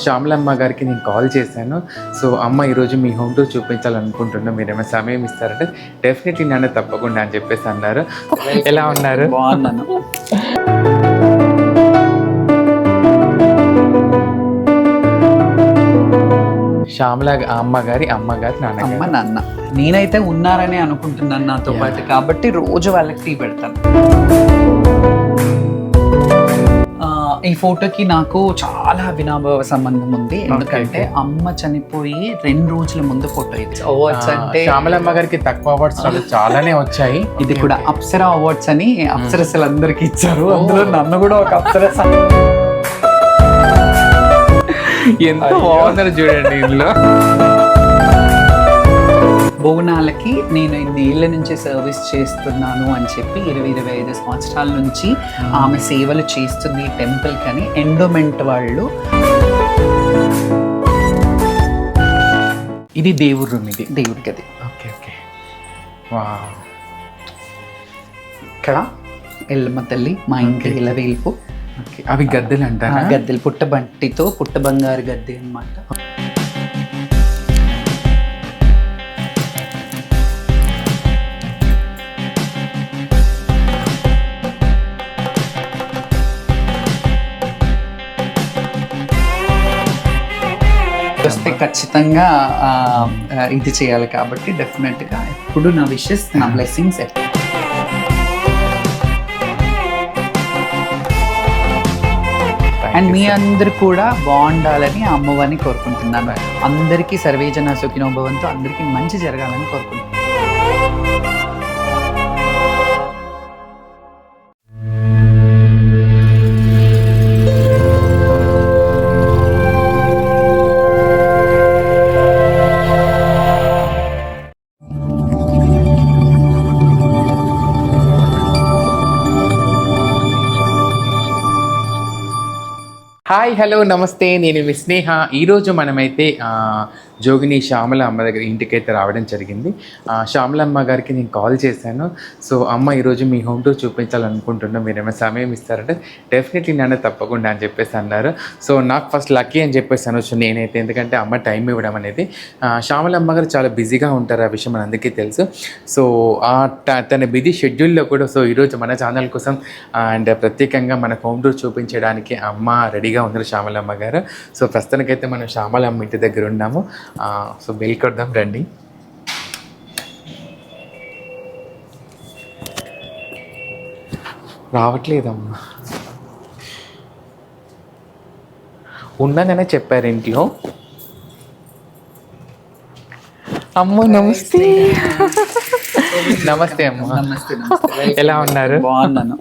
శ్యామలమ్మ గారికి నేను కాల్ చేశాను. సో అమ్మ ఈరోజు మీ హోమ్ టూర్ మీరు ఏమైనా సమయం ఇస్తారంటే డెఫినెట్లీ నన్ను తప్పకుండా అని చెప్పేసి అన్నారు. ఎలా ఉన్నారు? బాగున్నాను. శ్యామల అమ్మ గారి అమ్మగారి నాన్నగారు. అమ్మ నాన్న. నేనైతే ఉన్నారని అనుకుంటున్నాను నాతో పాటు. కాబట్టి రోజు వాళ్ళకి టీ పెడతాను. ఈ ఫోటోకి నాకు చాలా అవినాభావ సంబంధం ఉంది. ఎందుకంటే అమ్మ చనిపోయి రెండు రోజుల ముందు ఫోటో ఇది. అవార్డ్స్ అంటే శ్యామలమ్మ గారికి తక్కువ అవార్డ్స్ చాలానే వచ్చాయి. ఇది కూడా అప్సరా అవార్డ్స్ అని అప్సరసలు అందరికి ఇచ్చారు. అందులో నన్ను కూడా ఒక అప్సరస. ఎంత బాగుందో చూడండి ఇందులో. బోనాలకి నేను ఇన్ని ఏళ్ళ నుంచి సర్వీస్ చేస్తున్నాను అని చెప్పి ఇరవై ఇరవై ఐదు సంవత్సరాల నుంచి ఆమె సేవలు చేస్తుంది ఈ టెంపుల్ కని ఎండోమెంట్ వాళ్ళు. ఇది దేవుడు రూమ్ ఇది? దేవుడికి అది ఓకే ఓకే. వా ఇక్కడ ఎల్లమ్మ తల్లి మా ఇంటి ఇలవేల్పు. ఓకే. అవి గద్దెలు అంటారా? గద్దెలు పుట్ట బంటితో పుట్ట బంగారు గద్దె అన్నమాట. వస్తే ఖచ్చితంగా ఇది చేయాలి కాబట్టి డెఫినెట్గా ఎప్పుడు నా విషెస్ నా బ్లెస్సింగ్స్ అండ్ మీ అందరు కూడా బాగుండాలని అమ్మవారిని కోరుకుంటున్నాను. అందరికీ సర్వేజన సుఖినోభవంతో అందరికీ మంచి జరగాలని కోరుకుంటున్నాను. హాయ్ హలో నమస్తే. నేను మీ స్నేహ. ఈరోజు మనమైతే జోగిని శ్యామల అమ్మ దగ్గర ఇంటికైతే రావడం జరిగింది. శ్యామల అమ్మ గారికి నేను కాల్ చేశాను. సో అమ్మ ఈరోజు మీ హోమ్ టూర్ చూపించాలనుకుంటున్నాం. మీరు ఏమైనా సమయం ఇస్తారంటే డెఫినెట్లీ నన్ను తప్పకుండా అని చెప్పేసి అన్నారు. సో నాకు ఫస్ట్ లక్కీ అని చెప్పేసి అనొచ్చు నేనైతే. ఎందుకంటే అమ్మ టైం ఇవ్వడం అనేది శ్యామల అమ్మ గారు చాలా బిజీగా ఉంటారు ఆ విషయం మనందరికీ తెలుసు. సో ఆ తన బిజీ షెడ్యూల్లో కూడా సో ఈరోజు మన ఛానల్ కోసం అండ్ ప్రత్యేకంగా మన హోమ్ టూర్ చూపించడానికి అమ్మ రెడీగా ఉన్నారు శ్యామలమ్మ గారు. సో ప్రస్తుతానికైతే మనం శ్యామలమ్మ ఇంటి దగ్గర ఉన్నాము. సో బెల్ కొడదాం రండి. రావట్లేదమ్మా. ఉన్నదనే చెప్పారు ఇంట్లో. అమ్మ నమస్తే. నమస్తే అమ్మ. నమస్తే ఎలా ఉన్నారు? బాగున్నాను.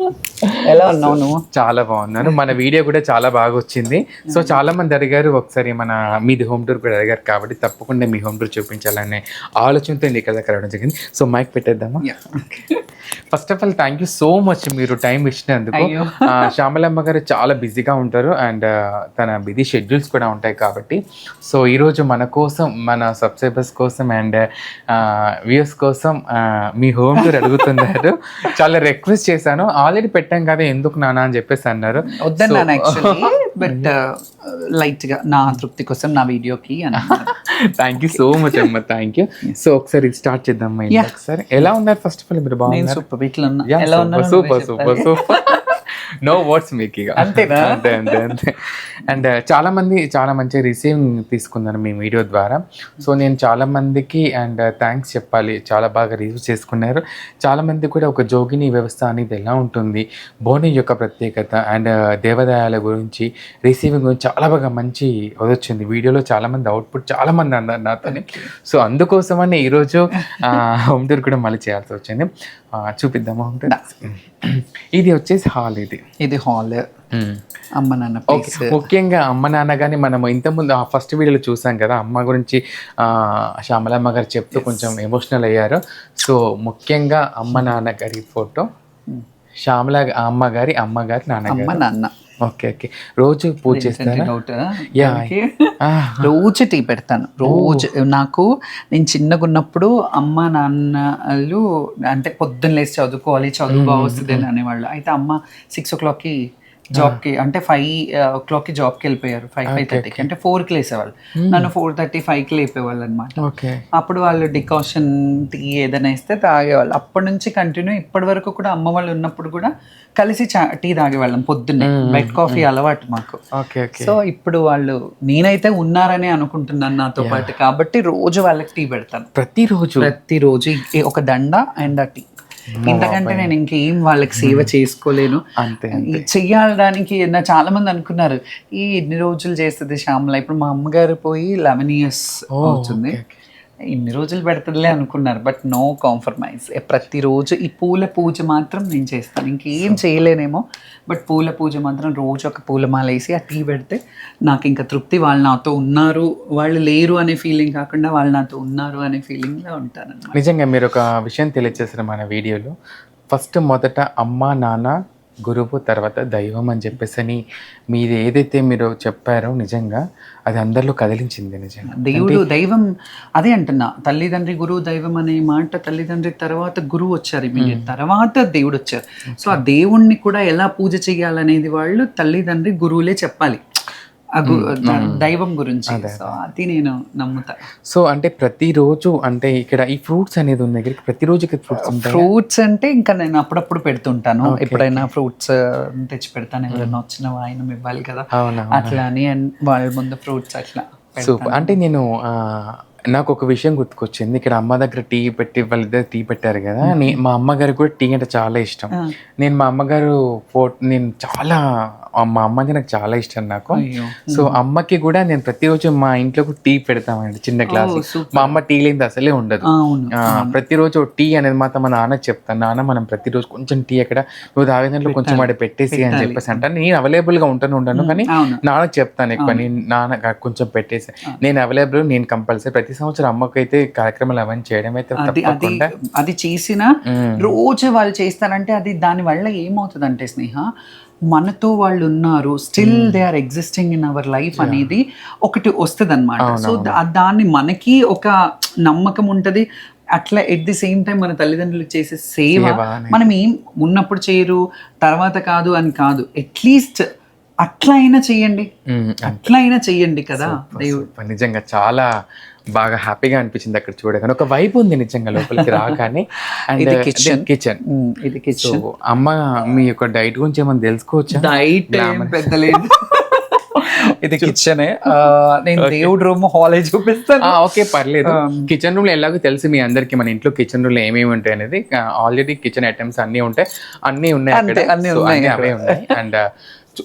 ఎలా ఉన్నావు నువ్వు? చాలా బాగున్నాను. మన వీడియో కూడా చాలా బాగా వచ్చింది. సో చాలా మంది అడిగారు ఒకసారి మన మీది హోమ్ టూర్ కూడా అడిగారు కాబట్టి తప్పకుండా మీ హోమ్ టూర్ చూపించాలనే ఆలోచనతో ఇంటికి దగ్గర రావడం జరిగింది. So mike పెట్టేద్దామా. First of all thank you so much మీరు టైం ఇచ్చినందుకు. శ్యామలమ్మ గారు చాలా బిజీగా ఉంటారు అండ్ తన బిజీ షెడ్యూల్స్ కూడా ఉంటాయి కాబట్టి. సో ఈరోజు మన కోసం మన సబ్స్క్రైబర్స్ కోసం అండ్ వ్యూస్ కోసం మీ హోమ్ టూర్ అడుగుతున్నారు చాలా రిక్వెస్ట్ చేశాను. ఆల్రెడీ పెట్టాం కదా ఎందుకు నానా అని చెప్పేసి అన్నారు. వద్దన్నాను యాక్చువల్లీ బట్ లైట్గా నా తృప్తి కోసం నా వీడియోకి అని థ్యాంక్ యూ సో మచ్ అమ్మ. థ్యాంక్ యూ సో ఒకసారి స్టార్ట్ చేద్దాం. ఒకసారి ఎలా ఉన్నారు ఫస్ట్ ఆఫ్ ఆల్ మీరు నేను బాగున్నారు? సూపర్ ఇట్లా ఎలా super super super no words మీకు ఇక. అంతేనా? అంతే అంతే అంతే. అండ్ చాలా మంది చాలా మంచి రిసీవింగ్ తీసుకున్నారు మీ వీడియో ద్వారా. సో నేను చాలా మందికి అండ్ థ్యాంక్స్ చెప్పాలి. చాలా బాగా రిసీవ్ చేసుకున్నారు. చాలా మంది కూడా ఒక జోగిని వ్యవస్థ అనేది ఎలా ఉంటుంది? బోని యొక్క ప్రత్యేకత అండ్ దేవాదాయాల గురించి రిసీవింగ్ గురించి చాలా బాగా మంచి వచ్చింది వీడియోలో చాలా మంది అవుట్పుట్ చాలా మంది అన్నారు నాతోని. సో అందుకోసమని ఈరోజు హోమ్ టూర్ కూడా మళ్ళీ చేయాల్సి వచ్చింది. చూపిద్దామా హోమ్ టూర్ ఇది వచ్చేసి హాల్ ఇది. ఇది హాల్. అమ్మ నాన్న ముఖ్యంగా అమ్మ నాన్న కానీ మనం ఇంతకుముందు ఆ ఫస్ట్ వీడియోలో చూసాం కదా అమ్మ గురించి ఆ, శ్యామలమ్మ గారు చెప్తూ కొంచెం ఎమోషనల్ అయ్యారు. సో ముఖ్యంగా అమ్మ నాన్న గారి ఫోటో శ్యామల అమ్మ గారి అమ్మ గారి అమ్మ నాన్నగారు నాన్న. Okay okay. రోజు పూజ ఆ, రోజు టీ పెడతాను. రోజు నాకు నేను చిన్నగా ఉన్నప్పుడు అమ్మ నాన్నలు అంటే పొద్దున్న లేచి చదువుకోవాలి చదువు బాగా వస్తుంది అని అనేవాళ్ళు. అయితే అమ్మ సిక్స్ ఓ క్లాక్కి జాబ్కి అంటే ఫైవ్ ఓ క్లాక్కి జాబ్కి వెళ్ళిపోయారు ఫైవ్ ఫైవ్ థర్టీకి అంటే ఫోర్కి లేసేవాళ్ళు. నన్ను ఫోర్ థర్టీ ఫైవ్కి లేపేవాళ్ళు అనమాట అప్పుడు వాళ్ళు డికాషన్ టీ ఏదైనా ఇస్తే తాగేవాళ్ళు. అప్పటి నుంచి కంటిన్యూ ఇప్పటి వరకు కూడా అమ్మ వాళ్ళు ఉన్నప్పుడు కూడా కలిసి టీ తాగేవాళ్ళం పొద్దున్నే. బెడ్ కాఫీ అలవాటు మాకు. సో ఇప్పుడు వాళ్ళు నేనైతే ఉన్నారనే అనుకుంటున్నాను నాతో పాటు. కాబట్టి రోజు వాళ్ళకి టీ పెడతాను. ప్రతిరోజు? ప్రతిరోజు ఒక దండ అండ్ ఆ టీ. ఇంతకంటే నేను ఇంకేం వాళ్ళకి సేవ చేసుకోలేను. చెయ్యడానికి నా చాలా మంది అనుకున్నారు ఈ ఎన్ని రోజులు చేస్తుంది శ్యామల? ఇప్పుడు మా అమ్మగారు పోయి లెవెన్ ఇయర్స్ అవుతుంది. ఇన్ని రోజులు పెడుతుందిలే అనుకున్నారు బట్ నో కాంప్రమైజ్ ప్రతిరోజు ఈ పూల పూజ మాత్రం నేను చేస్తాను. ఇంకేం చేయలేనేమో బట్ పూల పూజ మాత్రం రోజు ఒక పూలమాల వేసి ఆ టీ పెడితే నాకు ఇంకా తృప్తి. వాళ్ళు నాతో ఉన్నారు వాళ్ళు లేరు అనే ఫీలింగ్ కాకుండా వాళ్ళు నాతో ఉన్నారు అనే ఫీలింగ్లో ఉంటాను నిజంగా మీరు ఒక విషయం తెలియజేశారు మన వీడియోలో. ఫస్ట్ మొదట అమ్మ నాన్న గురువు తర్వాత దైవం అని చెప్పేసి అని మీరు ఏదైతే మీరు చెప్పారో నిజంగా అది అందరిలో కదిలించింది నిజంగా. దేవుడు దైవం అదే అంటున్నా తల్లిదండ్రి గురువు దైవం అనే మాట తల్లిదండ్రి తర్వాత గురువు వచ్చారు ఇమీడియట్ తర్వాత దేవుడు వచ్చారు. సో ఆ దేవుణ్ణి కూడా ఎలా పూజ చేయాలనేది వాళ్ళు తల్లిదండ్రి గురువులే చెప్పాలి. దైవం గురించి. సో అది. నేను నమ్ముతా. సో అంటే ప్రతిరోజు అంటే ఇక్కడ ఈ ఫ్రూట్స్ అనేది ఉంది దగ్గరికి. ప్రతిరోజు ఫ్రూట్స్ ఫ్రూట్స్ అంటే ఇంకా నేను అప్పుడప్పుడు పెడుతుంటాను. ఎప్పుడైనా ఫ్రూట్స్ తెచ్చి పెడతాను. ఎవరైనా వచ్చిన వాయినం ఇవ్వాలి కదా. అట్లా అని and వాళ్ళ ముందు ఫ్రూట్స్ అట్లా సూపర్. అంటే నేను నాకు ఒక విషయం గుర్తుకొచ్చింది. ఇక్కడ అమ్మ దగ్గర టీ పెట్టి వాళ్ళిద్దరు టీ పెట్టారు కదా మా అమ్మగారు కూడా టీ అంటే చాలా ఇష్టం. నేను మా అమ్మగారు ఫో నేను చాలా మా అమ్మ అంటే నాకు చాలా ఇష్టం నాకు. సో అమ్మకి కూడా నేను ప్రతిరోజు మా ఇంట్లో కూడా టీ పెడతామండి చిన్న గ్లాస్. మా అమ్మ టీ లేనిది అసలే ఉండదు. ప్రతిరోజు టీ అనేది మాత్రం మా నాన్న చెప్తాను. నాన్న మనం ప్రతిరోజు కొంచెం టీ అక్కడ నువ్వు దాంట్లో కొంచెం వాడి పెట్టేసి అని చెప్పేసి అంటాను. నేను అవైలబుల్గా ఉంటాను ఉండను కానీ నాన్నకి చెప్తాను ఎక్కువ. నేను నాన్న కొంచెం పెట్టేసి నేను అవైలబుల్ నేను కంపల్సరీ ప్రతి సంవత్సరం అమ్మకైతే కార్యక్రమాలు అవన్నీ చేయడం అయితే అది అది చేసిన. రోజు వాళ్ళు చేస్తారంటే అది దాని వల్ల ఏమవుతుంది అంటే స్నేహ మనతో వాళ్ళు ఉన్నారు still they are existing in our life అనేది ఒకటి వస్తుంది అనమాట సో దాన్ని మనకి ఒక నమ్మకం ఉంటది. అట్లా ఎట్ ది సేమ్ టైం మన తల్లిదండ్రులు చేసే సేవ. మనం ఏం ఉన్నప్పుడు చేయరు తర్వాత కాదు అని కాదు. అట్లీస్ట్ అట్లా అయినా చెయ్యండి. అట్లా అయినా చెయ్యండి కదా. నిజంగా చాలా బాగా హ్యాపీగా అనిపించింది అక్కడ చూడగానే. ఒక వైపు ఉంది నిజంగా లోపలికి రాగానే. అండ్. Kitchen hmm. ఇది కిచెన్ అమ్మ మీ యొక్క డైట్ గురించి ఏమైనా తెలుసుకోవచ్చా? డైట్ పెద్ద లేదు. ఇది కిచెన్ నేను దేవుడు రూమ్ హాల్ చూపిస్తాను. ఓకే పర్లేదు. కిచెన్ రూమ్లో ఎలాగో తెలుసు మీ అందరికి మన ఇంట్లో కిచెన్ రూమ్లో ఏమేమి ఉంటాయి అనేది. ఆల్రెడీ కిచెన్ ఐటమ్స్ అన్ని ఉంటాయి. అన్ని ఉన్నాయి అన్ని అవే ఉన్నాయి. అండ్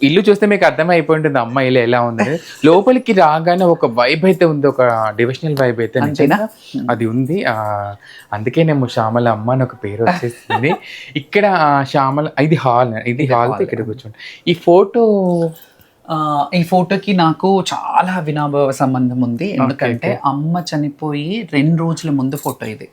ఇల్లు చూస్తే మీకు అర్థమైపోయి ఉంటుంది అమ్మ ఇల్లు ఎలా ఉంది లోపలికి రాగానే ఒక వైబ్ అయితే ఉంది ఒక డివిజనల్ వైబ్ అయితే నిజంగా అది ఉంది. ఆ అందుకే నేను శ్యామల అమ్మ అని ఒక పేరు వచ్చేసింది. ఇక్కడ శ్యామల ఇది హాల్ ఇది హాల్ ఇక్కడ కూర్చోండి ఈ ఫోటో ఈ ఫోటోకి నాకు చాలా వినాభావ సంబంధం ఉంది. ఎందుకంటే అమ్మ చనిపోయి రెండు రోజుల ముందు ఫోటో ఇది.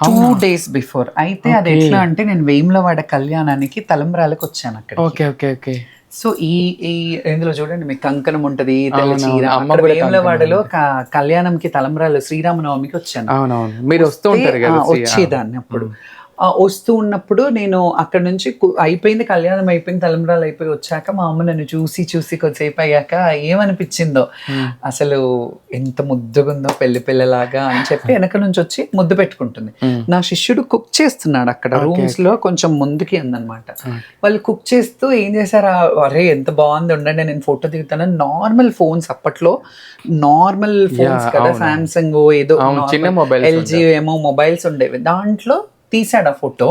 టూ డేస్ బిఫోర్ అయితే అది ఎట్లా అంటే నేను వేములవాడ కళ్యాణానికి తలంబ్రాలకు వచ్చాను అక్కడ ఓకే ఓకే ఓకే సో ఈ ఈ ఇందులో చూడండి మీకు కంకణం ఉంటది తెల్ల. చీర. వేములవాడలో కళ్యాణంకి తలంబ్రాలు శ్రీరామనవమికి వచ్చాను. మీరు వచ్చేదాన్ని అప్పుడు. వస్తూ ఉన్నప్పుడు నేను అక్కడ నుంచి అయిపోయింది కళ్యాణం అయిపోయింది తలంబ్రాలు అయిపోయి వచ్చాక మా అమ్మ నన్ను చూసి చూసి కొద్దిసేపు అయ్యాక ఏమనిపించిందో? అసలు ఎంత ముద్దుగుందో పెళ్ళి పిల్లలాగా అని చెప్పి వెనక నుంచి వచ్చి ముద్దు పెట్టుకుంటుంది. నా శిష్యుడు కుక్ చేస్తున్నాడు అక్కడ రూమ్స్లో కొంచెం ముందుకి అందనమాట వాళ్ళు కుక్ చేస్తూ ఏం చేశారు? అరే ఎంత బాగుంది ఉండండి నేను ఫోటో దిగుతాను. నార్మల్ ఫోన్స్ అప్పట్లో నార్మల్ ఫోన్స్ కదా సామ్సంగ్ ఏదో చిన్న ఎల్జీ ఏమో మొబైల్స్ ఉండేవి. దాంట్లో తీసాడు ఆ ఫోటో.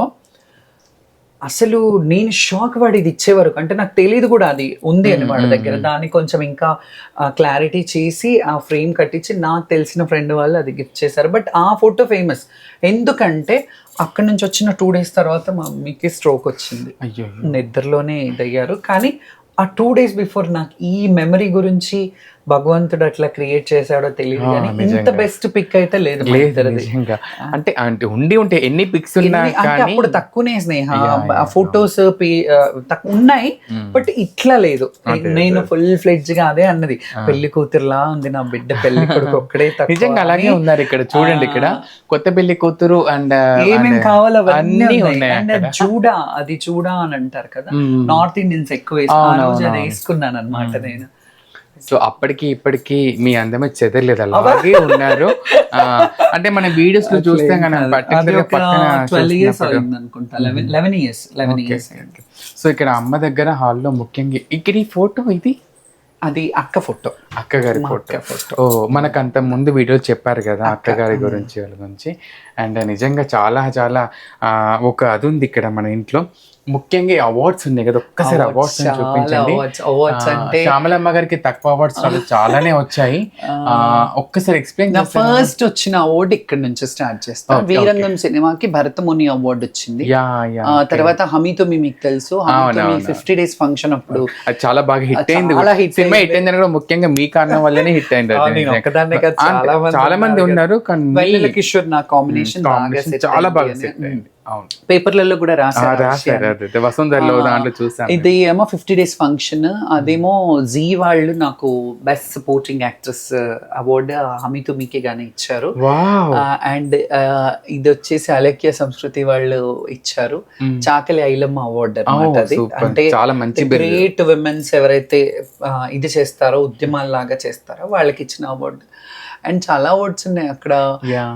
అసలు నేను షాక్ వాడు ఇది ఇచ్చే వరకు అంటే నాకు తెలియదు కూడా అది ఉంది అని వాడి దగ్గర. దాన్ని కొంచెం ఇంకా క్లారిటీ చేసి ఆ ఫ్రేమ్ కట్టించి నాకు తెలిసిన ఫ్రెండ్ వాళ్ళు అది గిఫ్ట్ చేశారు. బట్ ఆ ఫోటో ఫేమస్ ఎందుకంటే అక్కడ నుంచి వచ్చిన టూ డేస్ తర్వాత మా మమ్మీకి స్ట్రోక్ వచ్చింది. అయ్యో నిద్రలోనే ఇదయ్యారు. కానీ ఆ టూ డేస్ బిఫోర్ నాకు ఈ మెమరీ గురించి భగవంతుడు అట్లా క్రియేట్ చేశాడో తెలియదు కానీ ఇంత. బెస్ట్ పిక్ అయితే లేదు అంటే అంటే ఉండి ఉంటే ఎన్ని పిక్స్ అప్పుడు తక్కువనే స్నేహ. ఫొటోస్ ఉన్నాయి బట్ ఇట్లా లేదు. నేను ఫుల్ ఫ్లెడ్జ్గా అదే అన్నది. పెళ్ళి కూతురులా ఉంది నా బిడ్డ పెళ్ళి కొడుకు ఒక్కడే నిజంగా అలాగే. ఉన్నారు ఇక్కడ చూడండి ఇక్కడ. కొత్త పెళ్ళి కూతురు అండ్ ఏమేం కావాలో అవన్నీ ఉన్నాయి. అండ్. చూడా అది చూడా అని అంటారు కదా. నార్త్ ఇండియన్స్ ఎక్కువ. వేసుకున్నాను అనమాట నేను. సో అప్పటికి ఇప్పటికి మీ అందమే చెదరలేదు. అలాగే ఉన్నారు. అంటే మన వీడియోస్లో చూస్తే. సో ఇక్కడ అమ్మ దగ్గర హాల్లో ముఖ్యంగా ఇక్కడ ఈ ఫోటో ఇది? అది అక్క ఫోటో. అక్కగారి మా ఫోటో. అక్క. ఓ మనకు అంత ముందు వీడియో చెప్పారు కదా అక్కగారి గురించి వాళ్ళ గురించి. అండ్ నిజంగా చాలా చాలా ఒక అది ఉంది ఇక్కడ మన ఇంట్లో. ముఖ్యంగా అవార్డ్స్ ఉన్నాయి కదా ఒక్కసారి అవార్డ్స్ చూపించండి. శ్యామలమ్మ గారికి తక్కువ అవార్డ్స్ చాలానే వచ్చాయి. ఒక్కసారి ఎక్స్ప్లెయిన్ ఫస్ట్ వచ్చిన అవార్డు ఇక్కడ నుంచి స్టార్ట్ చేస్తా. వీరంగం సినిమాకి భరతముని అవార్డు వచ్చింది. యా యా ఆ తర్వాత హమీతో మీ మీకు తెలుసు. ఫిఫ్టీ డేస్ ఫంక్షన్ అప్పుడు అది చాలా బాగా హిట్ అయింది. సినిమా అయింది. హిట్ అయిందని కూడా ముఖ్యంగా మీ కారణం వల్లనే హిట్ అయింది చాలా మంది ఉన్నారు కానీ కిషోర్ నా కాంబినేషన్ set చాలా బాగా అయింది సెట్ అయింది. పేపర్లలో కూడా రాశారు. వసుంధరలో దాంట్లో చూసాను ఇది ఏమో ఫిఫ్టీ డేస్ ఫంక్షన్. అదేమో జీ వాళ్ళు నాకు బెస్ట్ సపోర్టింగ్ యాక్ట్రెస్ అవార్డు హమీతో మీకే గానే ఇచ్చారు. అండ్ ఇది వచ్చేసి అలక్య సంస్కృతి వాళ్ళు ఇచ్చారు. చాకలి ఐలమ్మ అవార్డు అనమాట అది. అంటే చాలా మంచి. గ్రేట్ విమెన్స్ ఎవరైతే ఇది చేస్తారో ఉద్యమాల లాగా చేస్తారో వాళ్ళకి ఇచ్చిన అవార్డు. అండ్ చాలా అవార్డ్స్ ఉన్నాయి అక్కడ.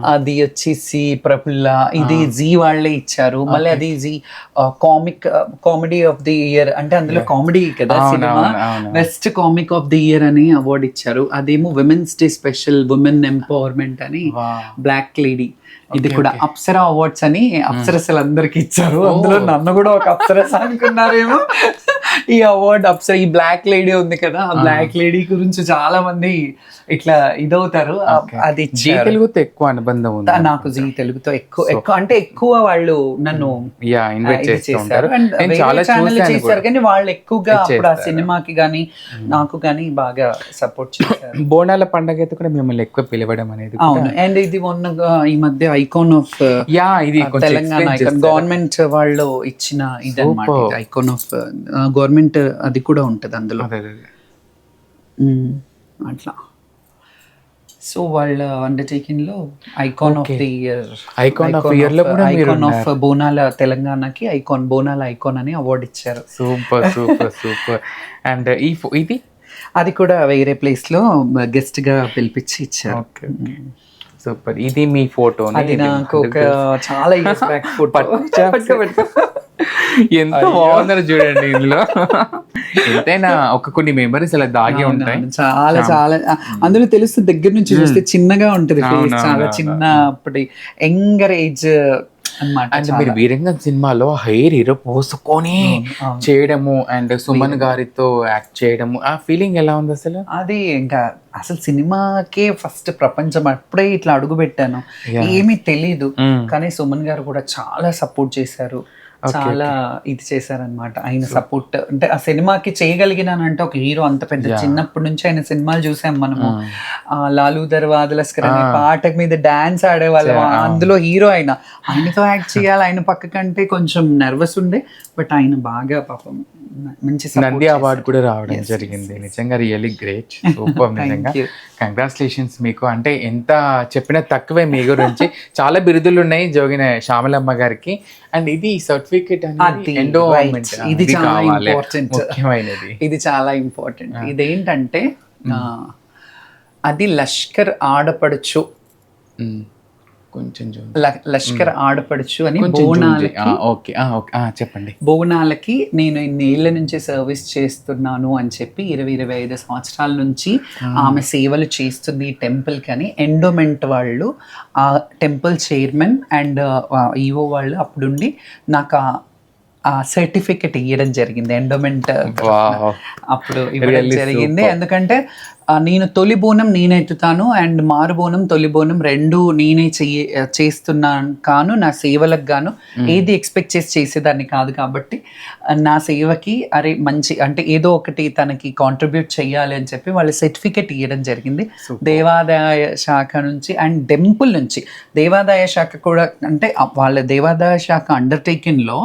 అది వచ్చేసి ప్రఫుల్ల. ఇది జీ వాళ్ళే ఇచ్చారు. మళ్ళీ అది Zee comic comedy of the year అంటే అందులో కామెడీ కదా cinema. Best comic of the year అని అవార్డు ఇచ్చారు. అదేమో women's day special women empowerment అని. బ్లాక్ లేడీ ఇది కూడా అప్సరా అవార్డ్స్ అని అప్సరసలు అందరికి ఇచ్చారు అందులో నన్ను కూడా ఒక అప్సరస అనుకున్నారేమో ఈ అవార్డ్ అప్సర ఈ బ్లాక్ లేడీ ఉంది కదా ఆ బ్లాక్ లేడీ గురించి చాలా మంది ఇట్లా ఇదవుతారు. అది జీ. తెలుగుతో ఎక్కువ అనుబంధం ఉంది. నాకు జీ తెలుగుతో ఎక్కువ ఎక్కువ అంటే ఎక్కువ వాళ్ళు నన్ను యా ఇన్వైట్ ఇది చేస్తూ చేశారు. ఉంటారు. అండ్ నేను వేరే చాలా ఛానల్ చేశారు. కానీ వాళ్ళు ఎక్కువగా అప్పుడు ఆ చేస్తారు. సినిమాకి కానీ నాకు కానీ బాగా సపోర్ట్ చేశారు. బోనాల పండగ అయితే కూడా మిమ్మల్ని ఎక్కువ పిలవడం అనేది అవును. అండ్ ఇది మొన్న ఈ మధ్య ఐకాన్ ఆఫ్ యా ఇది కొంచెం తెలంగాణ ఐకాన్? గవర్నమెంట్ వాళ్ళు ఇచ్చిన ఇది. ఐకాన్ ఆఫ్ గవర్నమెంట్ అది కూడా ఉంటది అందులో. అట్లా. సో వాళ్ళ అండర్టేకింగ్లో icon of the year Icon of Year లో కూడా ఐకాన్ ఆఫ్ బోనాల తెలంగాణకి ఐకాన్ బోనాల ఐకాన్ అని అవార్డు ఇచ్చారు. సూపర్ సూపర్ సూపర్ అండ్ ఈ ఇది? అది కూడా వేరే ప్లేస్లో గెస్ట్గా పిలిపించి ఇచ్చారు. Okay super. ఇది మీ ఫోటో అది నాకు ఒక చాలా ఇయర్స్ బ్యాక్ ఫోటో ఎంత బాగుందో చూడండి ఇందులో. ఎంతైనా ఒక కొన్ని మెమరీస్ అలా దాగి ఉంటాయి. చాలా చాలా. అందులో తెలుస్తుంది దగ్గర నుంచి చూస్తే చిన్నగా ఉంటది చాలా అవును. చిన్న అప్పటి యంగర్ ఏజ్ అండ్ మీరు వీరంగం సినిమాలో హెయిర్ హీరో పోసుకొని. చేయడము అండ్ సుమన్ గారితో యాక్ట్ చేయడము. ఆ ఫీలింగ్ ఎలా ఉంది అసలు? అది ఇంకా అసలు సినిమాకే ఫస్ట్ ప్రపంచం అప్పుడే ఇట్లా అడుగు పెట్టాను ఏమీ తెలీదు. కానీ సుమన్ గారు కూడా చాలా సపోర్ట్ చేశారు. చాలా ఇది చేశారనమాట ఆయన సపోర్ట్ అంటే ఆ సినిమాకి చేయగలిగినానంటే ఒక హీరో అంత పెద్ద చిన్నప్పటి నుంచి ఆయన సినిమాలు చూసాం మనము. ఆ లాలు దర్వాద లస్కర్ అనే పాట మీద డాన్స్ ఆడేవాళ్ళం. అందులో హీరో ఆయన. ఆయనతో యాక్ట్ చేయాలి ఆయన పక్క కంటే కొంచెం నర్వస్ ఉండే బట్ ఆయన బాగా పాపం మంచి నంది అవార్డు కూడా రావడం జరిగింది. నిజంగా రియలీ గ్రేట్ సూపర్ నిజంగా. కంగ్రాచులేషన్స్ మీకు. అంటే ఎంత చెప్పినా తక్కువే మీ గురించి. చాలా బిరుదులు ఉన్నాయి జోగిన శ్యామలమ్మ గారికి. అండ్ ఇది సర్టిఫికేట్ అది, అనేది ఎండోమెంట్. ఇది చాలా. ముఖ్యమైనది ఇది చాలా ఇంపార్టెంట్ ఇదేంటంటే అది లష్కర్ ఆడపడుచు. కొంచెం లష్కర్ ఆడపడుచు అని ఓకే. చెప్పండి. బోనాలకి నేను ఇన్నేళ్ళ నుంచి సర్వీస్ చేస్తున్నాను అని చెప్పి ఇరవై ఇరవై ఐదు సంవత్సరాల నుంచి ఆమె సేవలు చేస్తుంది ఈ టెంపుల్ కని ఎండోమెంట్ వాళ్ళు ఆ టెంపుల్ చైర్మన్ అండ్ ఈఓ వాళ్ళు అప్పుడుండి నాకు ఆ- సర్టిఫికెట్ ఇవ్వడం జరిగింది ఎండోమెంట్. అప్పుడు ఇవ్వడం జరిగింది. ఎందుకంటే నేను తొలి బోనం నేనే ఎత్తుతాను అండ్ మారు బోనం తొలి బోనం రెండు నేనే చెయ్యి చేస్తున్నాను కాను నా సేవలకు గాను ఏది ఎక్స్పెక్ట్ చేసి చేసేదాన్ని కాదు కాబట్టి నా సేవకి అరే మంచి అంటే ఏదో ఒకటి తనకి కాంట్రిబ్యూట్ చేయాలి అని చెప్పి వాళ్ళు సర్టిఫికెట్ ఇవ్వడం జరిగింది. దేవాదాయ శాఖ నుంచి అండ్ టెంపుల్ నుంచి. దేవాదాయ శాఖ కూడా అంటే వాళ్ళ దేవాదాయ శాఖ అండర్టేకింగ్లో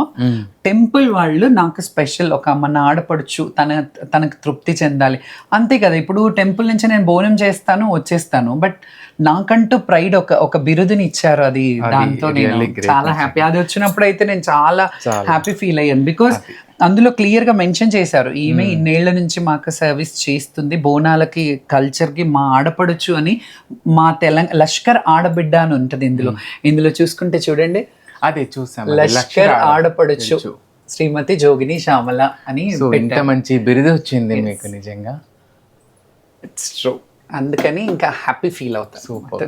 టెంపుల్ వాళ్ళు నాకు స్పెషల్ ఒక మన ఆడపడుచు తన తనకు తృప్తి చెందాలి. అంతే కదా ఇప్పుడు టెంపుల్ నుంచి నేను బోనం చేస్తాను వచ్చేస్తాను. బట్ నాకంటూ ప్రైడ్ ఒక ఒక బిరుదుని ఇచ్చారు అది దాంతో నేను చాలా హ్యాపీ అది వచ్చినప్పుడు అయితే నేను చాలా. హ్యాపీ ఫీల్ అయ్యాను. బికాస్ అందులో క్లియర్గా మెన్షన్ చేశారు ఈమె ఇన్నేళ్ళ నుంచి మాకు సర్వీస్ చేస్తుంది బోనాలకి కల్చర్కి మా ఆడపడుచు అని మా తెలంగాణ లష్కర్ ఆడబిడ్డ అని ఉంటది ఇందులో. ఇందులో చూసుకుంటే చూడండి. అదే చూసాం లష్కర్ ఆడపడుచు. శ్రీమతి జోగిని శ్యామల అని ఇంత మంచి బిరుదు వచ్చింది మీకు నిజంగా. ఇట్స్ ట్రూ అందుకని ఇంకా హ్యాపీ ఫీల్ అవుతాను సూపర్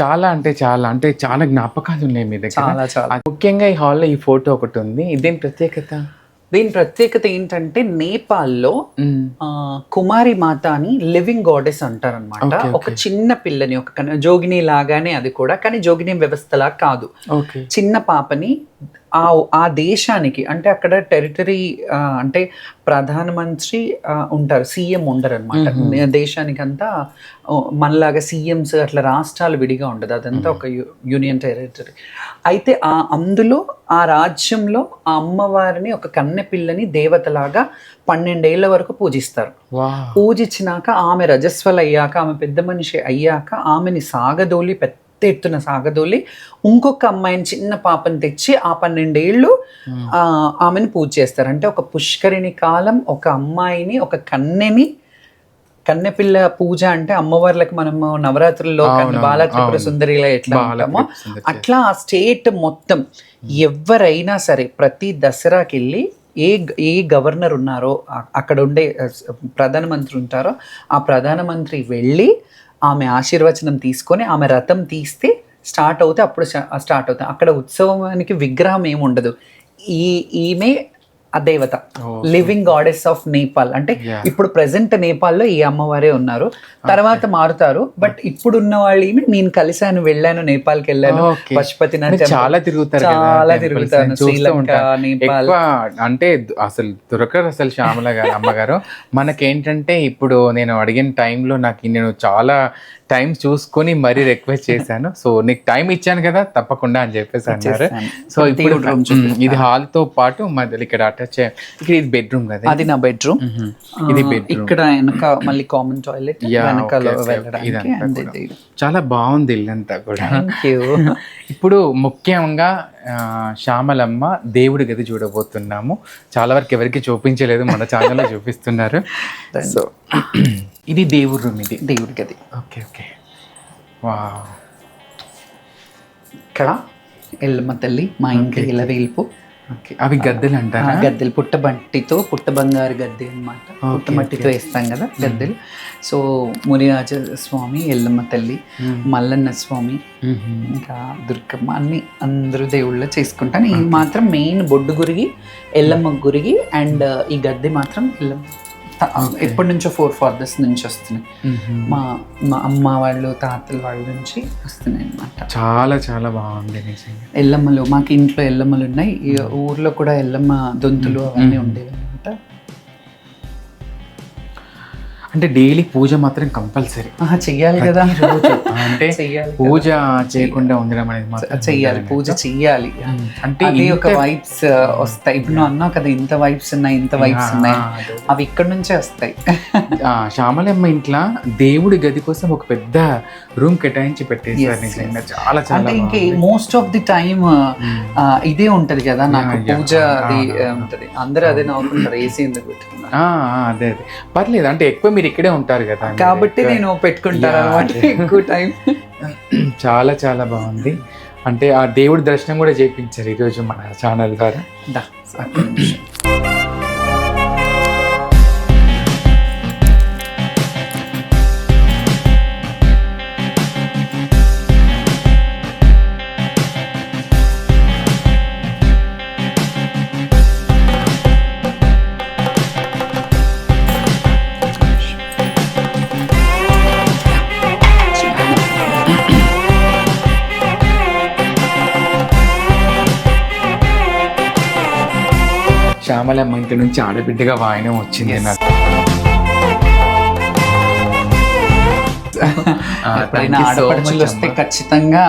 చాలా అంటే చాలా అంటే చాలా జ్ఞాపకాలు ఉన్నాయి మీ దగ్గర. చాలా చాలా. ముఖ్యంగా ఈ హాల్లో ఈ ఫోటో ఒకటి ఉంది. ఇదేం ప్రత్యేకత? దీని ప్రత్యేకత ఏంటంటే నేపాల్లో కుమారి మాత అని లివింగ్ గాడెస్ అంటారనమాట ఒక చిన్న పిల్లని ఒక జోగిని లాగానే అది కూడా కానీ జోగిని వ్యవస్థలా కాదు. చిన్న పాపని ఆ ఆ దేశానికి అంటే అక్కడ టెరిటరీ అంటే ప్రధానమంత్రి ఉంటారు సీఎం ఉండరు అనమాట దేశానికి అంతా ఓ, మనలాగా సీఎంస్ అట్లా రాష్ట్రాలు విడిగా ఉండదు. అదంతా ఒక యు- యూనియన్ టెరిటరీ. అయితే ఆ అందులో ఆ రాజ్యంలో ఆ అమ్మవారిని ఒక కన్నె పిల్లని దేవతలాగా పన్నెండేళ్ళ వరకు పూజిస్తారు. పూజించినాక ఆమె రజస్వలు అయ్యాక ఆమె పెద్ద మనిషి అయ్యాక ఆమెని సాగదోలి పెద్ద ఎత్తున సాగదోలి ఇంకొక అమ్మాయిని చిన్న పాపని తెచ్చి ఆ పన్నెండేళ్ళు ఆ, ఆమెను పూజ చేస్తారు. అంటే ఒక పుష్కరిణి కాలం ఒక అమ్మాయిని ఒక కన్నెని కన్నెపిల్ల పూజ అంటే అమ్మవార్లకు మనము నవరాత్రుల్లో అవునవును, బాల త్రిపుర అవును. సుందరిలా ఎట్లా ఉంటామో అట్లా ఆ స్టేట్ మొత్తం ఎవరైనా సరే ప్రతి దసరాకి వెళ్ళి ఏ ఏ గవర్నర్ ఉన్నారో అక్కడ ఉండే ప్రధానమంత్రి ఉంటారో ఆ ప్రధానమంత్రి వెళ్ళి ఆమె ఆశీర్వచనం తీసుకొని ఆమె రథం తీస్తే స్టార్ట్ అవుతే అప్పుడు స్టార్ట్ అవుతాయి. అక్కడ ఉత్సవానికి విగ్రహం ఏమి ఉండదు. ఈ ఈమె ఆ దేవత లివింగ్ గాడెస్ ఆఫ్ నేపాల్ అంటే. ఇప్పుడు ప్రెసెంట్ నేపాల్లో ఈ అమ్మవారే ఉన్నారు తర్వాత మారుతారు బట్ ఇప్పుడు ఉన్న వాళ్ళు ఈమె నేను కలిసాను వెళ్ళాను నేపాల్కి వెళ్ళాను. పశుపతినాథ్ temple. చాలా తిరుగుతారు చాలా. తిరుగుతాను చూస్తూ శ్రీలంక. నేపాల్ అంటే అసలు దొరకరు అసలు శ్యామల గారు అమ్మగారు మనకేంటంటే ఇప్పుడు నేను అడిగిన టైంలో నాకు నేను చాలా టైం చూసుకొని మరీ రిక్వెస్ట్ చేశాను. సో నీకు టైం ఇచ్చాను కదా తప్పకుండా అని చెప్పేసి అన్నారు. సో ఇప్పుడు ఇది హాల్తో పాటు మధ్యలో ఇక్కడ అటాచ్ ఇక్కడ ఇది బెడ్రూమ్ కదా అది నా బెడ్రూమ్. ఇది బెడ్రూమ్. ఇక్కడ వెనక మళ్ళీ కామన్ టాయిలెట్. వెళ్ళడానికి. చాలా బాగుంది ఇల్లంతా కూడా. ఇప్పుడు ముఖ్యంగా శ్యామలమ్మ దేవుడి గది చూడబోతున్నాము. చాలా వరకు ఎవరికి చూపించలేదు మన ఛానల్లో చూపిస్తున్నారు. సో ఇది దేవుడి రూమ్ ఇది. దేవుడి గది. Okay okay. వా ఇక్కడ? ఎల్లమ్మ తల్లి మా ఇంటి ఇలవేల్పు ఓకే. అవి గద్దెలు అంటారా? గద్దెలు. పుట్టబంటితో పుట్ట బంగారు గద్దె అన్నమాట. పుట్టమట్టితో వేస్తాం కదా గద్దెలు. సో మునిరాజ స్వామి ఎల్లమ్మ తల్లి మల్లన్న స్వామి. ఇంకా దుర్గమ్మ అన్ని అందరూ దేవుళ్ళ చేసుకుంటాను. ఈ మాత్రం మెయిన్ బొడ్డు గురిగి ఎల్లమ్మ గురిగి అండ్ ఈ గద్దె మాత్రం ఎల్లమ్మ ఎప్పటి నుంచో ఫోర్ ఫాదర్స్ నుంచి వస్తున్నాయి. మా మా అమ్మ వాళ్ళు తాతల వాళ్ళ నుంచి వస్తున్నాయి అన్నమాట. చాలా చాలా బాగుంది ఎల్లమ్మలు మాకు ఇంట్లో ఎల్లమ్మలు ఉన్నాయి. ఊర్లో కూడా ఎల్లమ్మ దొంతులు అవన్నీ ఉండేవి. అంటే డైలీ పూజ మాత్రం కంపల్సరీ. చెయ్యాలి కదా. అంటే పూజ చేయకుండా ఉండడం అనేది చెయ్యాలి. పూజ చెయ్యాలి. అంటే అది ఒక వైబ్స్ వస్తాయి. ఇప్పుడు నువ్వు అన్నావు కదా ఇంత వైబ్స్ ఉన్నాయి ఇంత వైబ్స్ ఉన్నాయి. అవి ఇక్కడ నుంచే వస్తాయి. శ్యామలమ్మ ఇంట్లో దేవుడి గది కోసం ఒక పెద్ద రూమ్ కేటాయించి నిజంగా. చాలా చాలా అంటే ఇంక. మోస్ట్ ఆఫ్ ది టైమ్ ఇదే ఉంటది కదా నాకు. పూజ ఉంటది. అందరూ అదే నవ్వుకుంటారు ఏసీ ఎందుకు ఆ, అదే అదే. పర్లేదు అంటే ఎక్కువ మీరు ఇక్కడే ఉంటారు కదా కాబట్టి నేను పెట్టుకుంటాను అనమాట. ఎక్కువ టైం చాలా చాలా బాగుంది. అంటే ఆ దేవుడి దర్శనం కూడా చేయించారు ఈరోజు మన ఛానల్ ద్వారా. శ్యామలమ్మ ఇంటి నుంచి ఆడబిడ్డగా వాయనం వచ్చింది నాకు ఎప్పుడైనా so ఆడపడుచులు వస్తే. ఖచ్చితంగా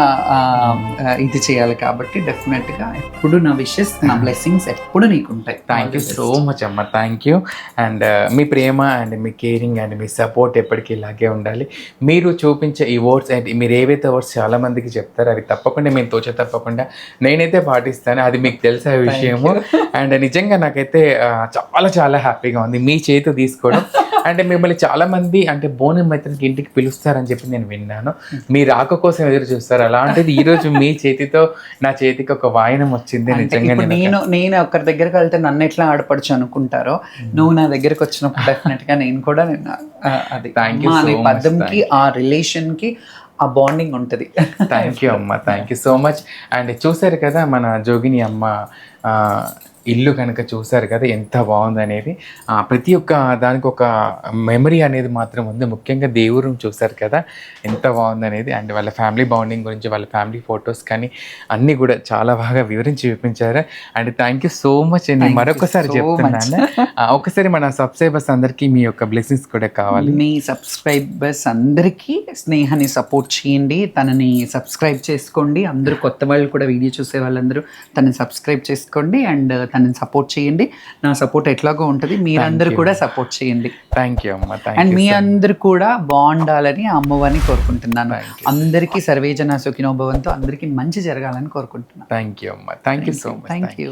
ఇది చేయాలి కాబట్టి డెఫినెట్గా ఎప్పుడు నా విషెస్ నా బ్లెస్సింగ్స్ ఎప్పుడు నీకు ఉంటాయి థ్యాంక్ యూ సో మచ్ అమ్మ. థ్యాంక్ యూ అండ్ మీ ప్రేమ అండ్ మీ కేరింగ్ అండ్ మీ సపోర్ట్ ఎప్పటికీ ఇలాగే ఉండాలి. మీరు చూపించే ఈ వర్డ్స్ అండ్ మీరు ఏవైతే వర్డ్స్ చాలా మందికి చెప్తారో అవి తప్పకుండా మేము తోచ తప్పకుండా నేనైతే పాటిస్తాను. అది మీకు తెలిసే విషయము? అండ్ నిజంగా నాకైతే చాలా చాలా హ్యాపీగా ఉంది. మీ చేతి తీసుకోవడం. అంటే మిమ్మల్ని చాలా మంది అంటే బోనం మెత్తనికి ఇంటికి పిలుస్తారని చెప్పి నేను విన్నాను. మీ రాక కోసం ఎదురు చూస్తారు. అలాంటిది ఈ రోజు మీ చేతితో నా చేతికి ఒక వాయనం వచ్చింది నిజంగా నేను నేను ఒకరి దగ్గరికి వెళ్తే నన్ను ఎట్లా ఆడపడచ్చు అనుకుంటారో నువ్వు నా దగ్గరికి వచ్చినప్పుడు డెఫినెట్గా నేను కూడా నేను ఆ, అది అనే much. పదంకి ఆ రిలేషన్కి ఆ బాండింగ్ ఉంటది. థ్యాంక్ యూ అమ్మ. Thank you so much and చూసారు కదా మన జోగిని అమ్మ ఇల్లు కనుక చూసారు కదా ఎంత బాగుంది అనేది ఆ, ప్రతి ఒక్క దానికి ఒక మెమరీ అనేది మాత్రం ఉంది. ముఖ్యంగా దేవుడు చూసారు కదా ఎంత బాగుంది అనేది అండ్ వాళ్ళ ఫ్యామిలీ బాండింగ్ గురించి వాళ్ళ ఫ్యామిలీ ఫొటోస్ కానీ అన్నీ కూడా చాలా బాగా వివరించి చూపించారు. And thank you so much అండి మరొకసారి చెప్తున్నాను. ఒకసారి మన సబ్స్క్రైబర్స్ అందరికీ మీ యొక్క బ్లెస్సింగ్స్ కూడా కావాలి. మీ సబ్స్క్రైబర్స్ అందరికీ స్నేహాన్ని సపోర్ట్ చేయండి. తనని సబ్స్క్రైబ్ చేసుకోండి. అందరూ కొత్త వాళ్ళు కూడా వీడియో చూసే వాళ్ళందరూ తనని సబ్స్క్రైబ్ చేసుకోండి. అండ్ తనని సపోర్ట్ చేయండి. నా సపోర్ట్ ఎట్లాగో ఉంటుంది. మీరందరూ కూడా సపోర్ట్ చేయండి. థ్యాంక్ యూ అమ్మ. అండ్ మీ అందరు కూడా బాగుండాలని అమ్మవారిని కోరుకుంటున్నాను. అందరికీ సర్వేజన సుఖినోభవంతో అందరికీ మంచి జరగాలని కోరుకుంటున్నాను. థ్యాంక్ యూ అమ్మ. Thank you so much thank you